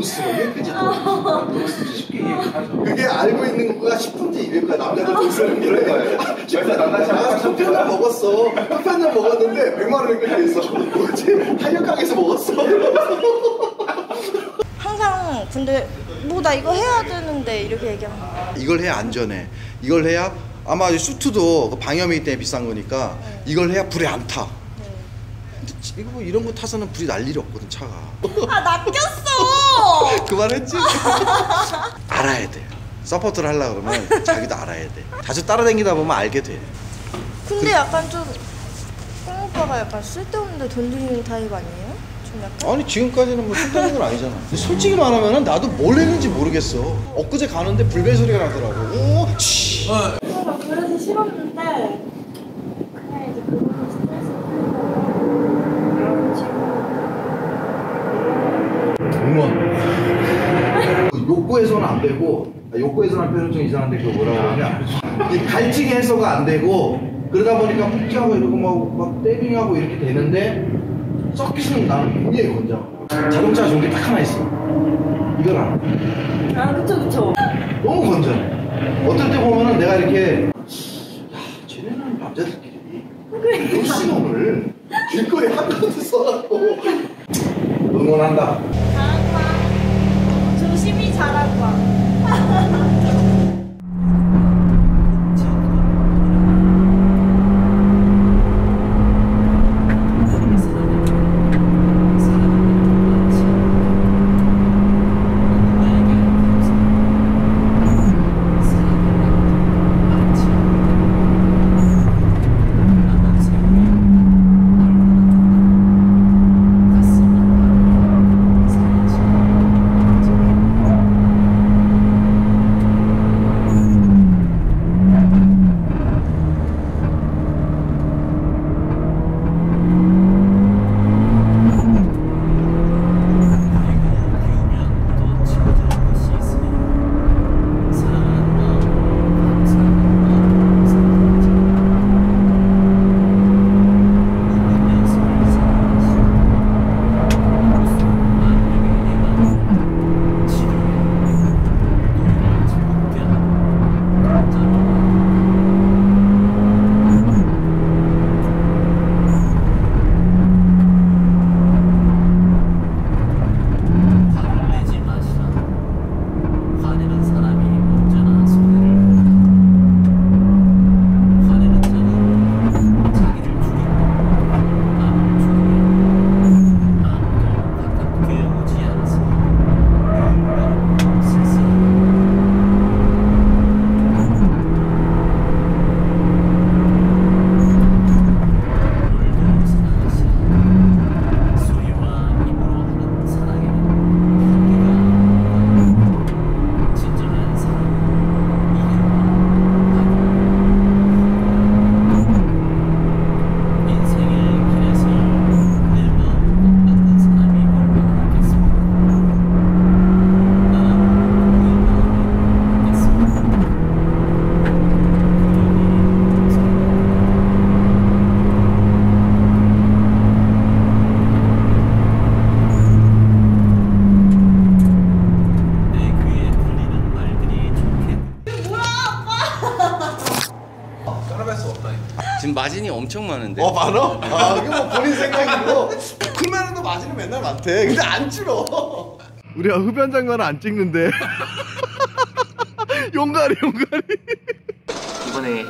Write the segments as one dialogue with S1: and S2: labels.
S1: 있어. 여기까지 쉽게 이해하죠. 그게 알고 있는 거가 10분째 200거야. 남자들 독서는 그래.
S2: 절대 남자친구
S1: 아, 커피 하나 먹었어. 커피 하나 먹었는데 100만 원이 끝나 있어. 뭐지? 탄력강에서 먹었어.
S3: 항상 근데 뭐 나 이거 해야 되는데 이렇게 얘기하면
S2: 이걸 해야 안전해. 이걸 해야 아마 수트도 그 방염이 때문에 비싼 거니까 네. 이걸 해야 불에 안 타. 네. 이거 뭐 이런 거 타서는 불이 날 일이 없거든 차가.
S3: 아 낚였어.
S2: 그만했지? 알아야 돼. 서포트를 하려 그러면 자기도 알아야 돼. 자주 따라다니다 보면 알게 돼.
S3: 근데 약간 좀 꽁 오빠가 약간 쓸데없는데 돈 들이는 타입 아니에요? 좀 약간?
S2: 아니 지금까지는 뭐 쓸데없는 건 아니잖아. 근데 솔직히 말하면 나도 뭘 했는지 모르겠어. 엊그제 가는데 불벨 소리가 나더라고. 오, 치.
S3: 어, 그래서 싫었는데 그냥 이제 그거는 스트레스 풀리고
S2: 응원. 그 욕구해서는 안 되고 아, 욕구해서는 표현 좀 이상한데 그 뭐라고 하냐. 이 갈증이 해소가 안 되고 그러다 보니까 푹하고 이러고 막, 막 떼빙하고 이렇게 되는데 썩기는 나는 굉장히 건장. 자동차 좋은 게 딱 하나 있어. 이걸 알아
S3: 아 그쵸 그쵸.
S2: 너무 건전해. 어떨 때 보면은 내가 이렇게 야 쟤네는 남자들끼리 욕심을 길거리에 한가운데 써갖고 응원한다
S4: 지금 마진이 엄청 많은데.
S2: 어 많어? 아 이거 뭐 본인 생각이고 크면은도 마진은 맨날 많대 근데 안 줄어 우리가 흡연 장관은 안 찍는데 용가리 용가리
S5: 이번에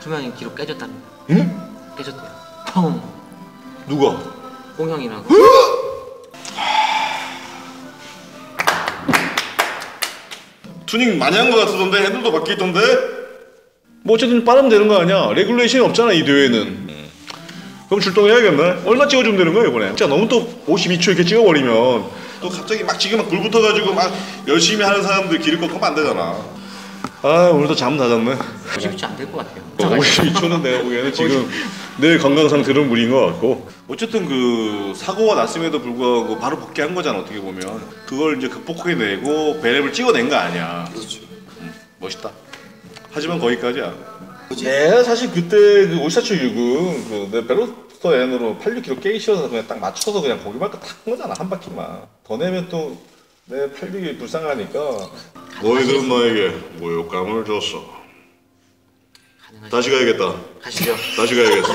S5: 투명인 기록 깨졌답니다.
S2: 응?
S5: 깨졌대요. 처음
S2: 누가?
S5: 꽁형이라고.
S6: 투닝 많이 한거 같던데 핸들도 바뀌었던데
S7: 뭐 어쨌든 빠르면 되는 거 아니야. 레귤레이션이 없잖아 이 대회는. 그럼 출동해야겠네. 얼마 찍어주면 되는 거야 이번에? 진짜 너무 또 52초 이렇게 찍어버리면.
S6: 또 갑자기 막 지금 막 불붙어가지고 막 열심히 하는 사람들 길을 꺾으면 안 되잖아.
S7: 아 오늘도 잠 다 잤네.
S5: 50초 안 될 것 같아요.
S7: 52초는 내가 보기에는 지금 내 건강 상태는 무리인 것 같고.
S6: 어쨌든 그 사고가 났음에도 불구하고 바로 복귀한 거잖아 어떻게 보면. 그걸 이제 극복해내고 베랩을 찍어낸 거 아니야. 그렇죠 멋있다 하지만 거기까지야
S7: 내가 사실 그때 그 54초 6은 그내 벨로스터 N으로 86km 깨기 싫어서 그냥 딱 맞춰서 그냥 거기만큼 탁한 거잖아 한 바퀴만 더 내면 또 내 86이 불쌍하니까
S6: 너희들은 나에게 모욕감을 줬어
S5: 가능하죠.
S6: 다시 가야겠다.
S5: 가시죠.
S6: 다시 가야겠어.